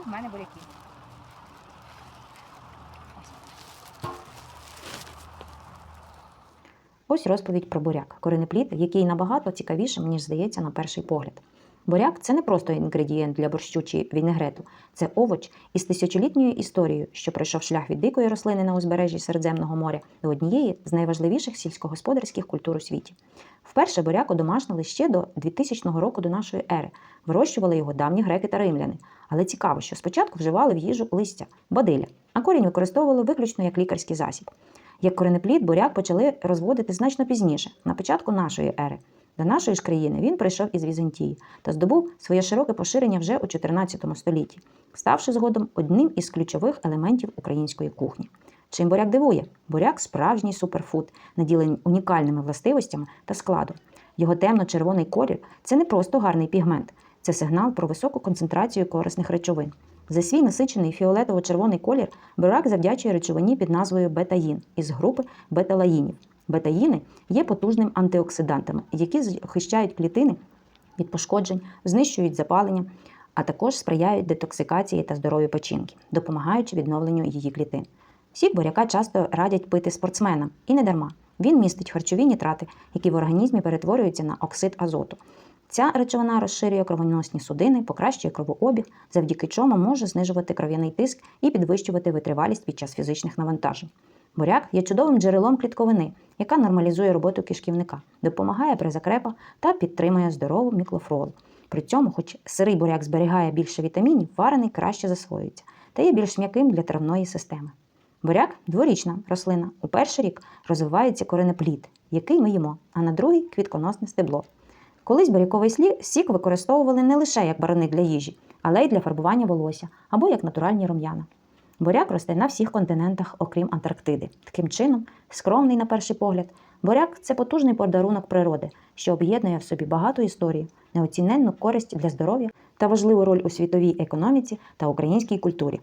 які в мене буряки. Ось розповідь про буряк, коренеплід, який набагато цікавішим, ніж здається на перший погляд. Буряк це не просто інгредієнт для борщу чи вінегрету, це овоч із тисячолітньою історією, що пройшов шлях від дикої рослини на узбережжі Середземного моря до однієї з найважливіших сільськогосподарських культур у світі. Вперше буряк одомашнили ще до 2000 року до нашої ери. Вирощували його давні греки та римляни. Але цікаво, що спочатку вживали в їжу листя, бадиля, а корінь використовували виключно як лікарський засіб. Як коренеплід, буряк почали розводити значно пізніше, на початку нашої ери. До нашої ж країни він прийшов із Візантії та здобув своє широке поширення вже у 14 столітті, ставши згодом одним із ключових елементів української кухні. Чим буряк дивує? Буряк справжній суперфуд, наділений унікальними властивостями та складом. Його темно-червоний колір це не просто гарний пігмент, це сигнал про високу концентрацію корисних речовин. За свій насичений фіолетово-червоний колір буряк завдячує речовині під назвою бетаїн із групи беталаїнів. Бетаїни є потужним антиоксидантами, які захищають клітини від пошкоджень, знищують запалення, а також сприяють детоксикації та здоров'ю печінки, допомагаючи відновленню її клітин. Сік буряка часто радять пити спортсменам, і не дарма. Він містить харчові нітрати, які в організмі перетворюються на оксид азоту. Ця речовина розширює кровоносні судини, покращує кровообіг, завдяки чому може знижувати кров'яний тиск і підвищувати витривалість під час фізичних навантажень. Буряк є чудовим джерелом клітковини, яка нормалізує роботу кишківника, допомагає при закрепах та підтримує здорову мікрофлору. При цьому, хоч сирий буряк зберігає більше вітамінів, варений краще засвоюється та є більш м'яким для травної системи. Буряк дворічна рослина. У перший рік розвивається коренеплід, який ми їмо, а на другий квітконосне стебло. Колись буряковий сік використовували не лише як барвник для їжі, але й для фарбування волосся або як натуральні рум'яна. Буряк росте на всіх континентах, окрім Антарктиди. Таким чином, скромний на перший погляд, буряк це потужний подарунок природи, що об'єднує в собі багату історію, неоціненну користь для здоров'я та важливу роль у світовій економіці та українській культурі.